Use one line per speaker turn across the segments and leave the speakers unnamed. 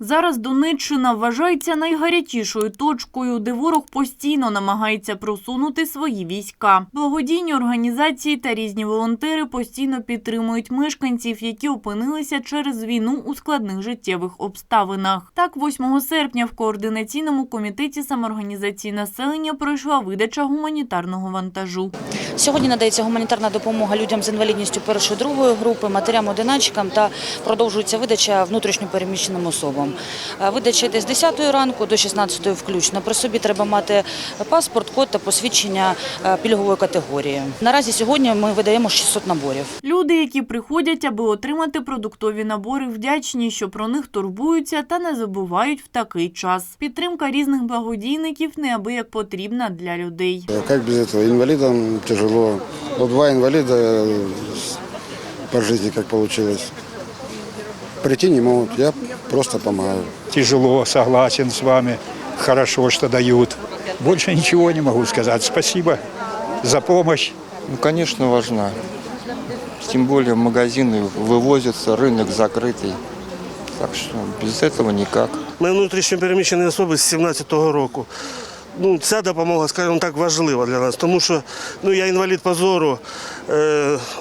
Зараз Донеччина вважається найгарячішою точкою, де ворог постійно намагається просунути свої війська. Благодійні організації та різні волонтери постійно підтримують мешканців, які опинилися через війну у складних життєвих обставинах. Так, 8 серпня в координаційному комітеті самоорганізації населення пройшла видача гуманітарного вантажу.
Сьогодні надається гуманітарна допомога людям з інвалідністю першої другої групи, матерям-одиначкам та продовжується видача внутрішньопереміщеним особам. Е, Видача йде з 10 ранку до 16 включно. При собі треба мати паспорт, код та посвідчення е, пільгової категорії. Наразі сьогодні ми видаємо 600 наборів.
Люди, які приходять, аби отримати продуктові набори, вдячні, що про них турбуються та не забувають в такий час. Підтримка різних благодійників неабияк потрібна для людей.
А Как без этого? Инвалидам тяжело. Вот два инвалида э, по жизни как получилось. Прийти не могут, я просто помогаю.
Тяжело, согласен с вами. Хорошо, что дают. Больше ничего не могу сказать. Спасибо за помощь.
Ну, конечно, важна. Тем более магазины вывозятся, рынок закрытый. Так что без этого никак.
Ми внутрішньо переміщені особи з 17-го року. Ну, ця допомога, скажімо так, важлива для нас, тому що ну, я інвалід по зору, е,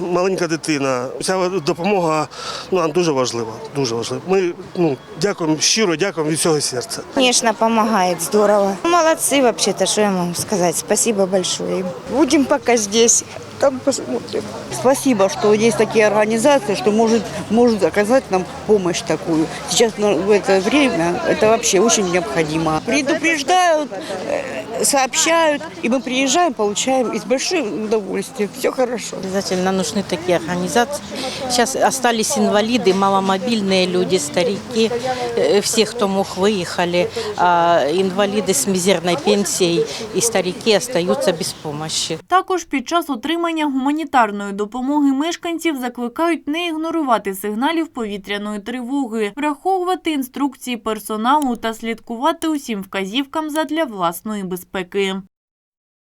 маленька дитина. Ця допомога ну, нам дуже важлива. Дуже важлива. Ми ну, дякуємо, щиро дякуємо від всього серця.
Конечно, помогает, здорово. Молодцы вообще-то, что я могу сказать. Спасибо большое. Будем пока здесь, там посмотрим.
Спасибо, что есть такие организации, что может, может оказать нам помощь такую. Сейчас на- в это время это вообще очень необходимо. Предупреждают, э, сообщают, и мы приезжаем, получаем и с большим удовольствием. Все хорошо.
Обязательно нужны такие организации. Сейчас остались инвалиды, маломобильные люди, старики, э, все, кто мог, выехали. А инвалиды с мизерной пенсией и старики остаются без помощи.
Також під час отримання гуманітарної допомоги мешканців закликають не ігнорувати сигналів повітряної тривоги, враховувати інструкції персоналу та слідкувати усім вказівкам задля власної безпеки. небезпеки.